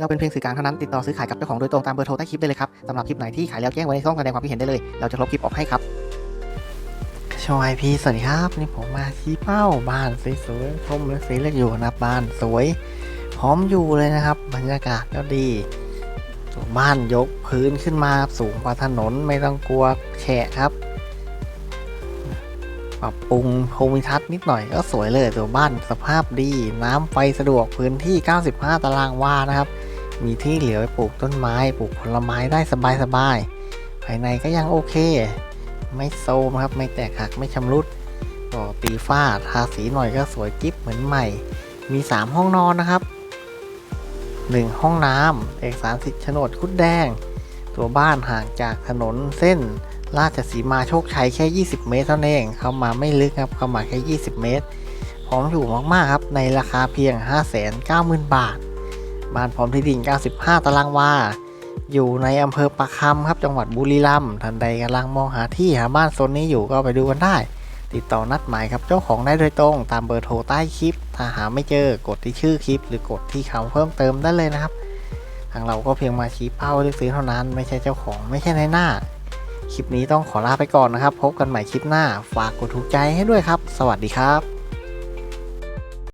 เราเป็นเพียงสื่อกลางเท่านั้นติดต่อซื้อขายกับเจ้าของโดยตรงตามเบอร์โทรใต้คลิปได้เลยครับสำหรับคลิปไหนที่ขายแล้วแจ้งไว้ในช่องแสดงความคิดเห็นได้เลย เราจะลบคลิปออกให้ครับชวายพีสวัสดีครับนี่ผมมาชี้เป้าบ้านสวยๆชมและสีเลือกอยู่นะบ้านสวย พร้อมอยู่เลยนะครับ บรรยากาศก็ดีตัวบ้านยกพื้นขึ้นมาสูงกว่าถนนไม่ต้องกลัวแฉะครับปรับปรุงภูมิทัศน์นิดหน่อยก็สวยเลยตัวบ้านสภาพดี น้ำไฟสะดวกพื้นที่ 95 ตารางวานะครับ มีที่เหลือไว้ปลูกต้นไม้ ปลูกผลไม้ได้สบายๆ ภายในก็ยังโอเค ไม่โซมครับ ไม่แตกหัก ไม่ชำรุดก็ตีฝ้า ทาสีหน่อยก็สวยจิ๊บเหมือนใหม่ มี 3 ห้องนอนนะครับ 1 ห้องน้ำ เอกสารสิทธิ์โฉนดคุดแดง ตัวบ้านห่างจากถนนเส้น ราชสีมาโชคชัยแค่ 20 เมตรเท่านั้นเอง เข้ามาไม่ลึกครับ เข้ามาแค่ 20 เมตร พร้อมอยู่มากๆครับ ในราคาเพียง 590,000 บาท บ้านพร้อมที่ดิน 95 ตารางวา อยู่ในอำเภอปะคำครับ จังหวัดบุรีรัมย์ ท่านใดกำลังมองหาที่หาบ้านโซนนี้อยู่ก็ไปดูกันได้ ติดต่อนัดหมายครับเจ้าของได้โดยตรง ตามเบอร์โทรใต้คลิป ถ้าหาไม่เจอกดที่ชื่อคลิป หรือกดที่คำเพิ่มเติมได้เลยนะครับ ทางเราก็เพียงมาชี้เป้าเลือกซื้อเท่านั้น ไม่ใช่เจ้าของ ไม่ใช่ในหน้า คลิปนี้ต้องขอลาไปก่อนนะครับ พบกันใหม่คลิปหน้า ฝากกดถูกใจให้ด้วยครับ สวัสดีครับ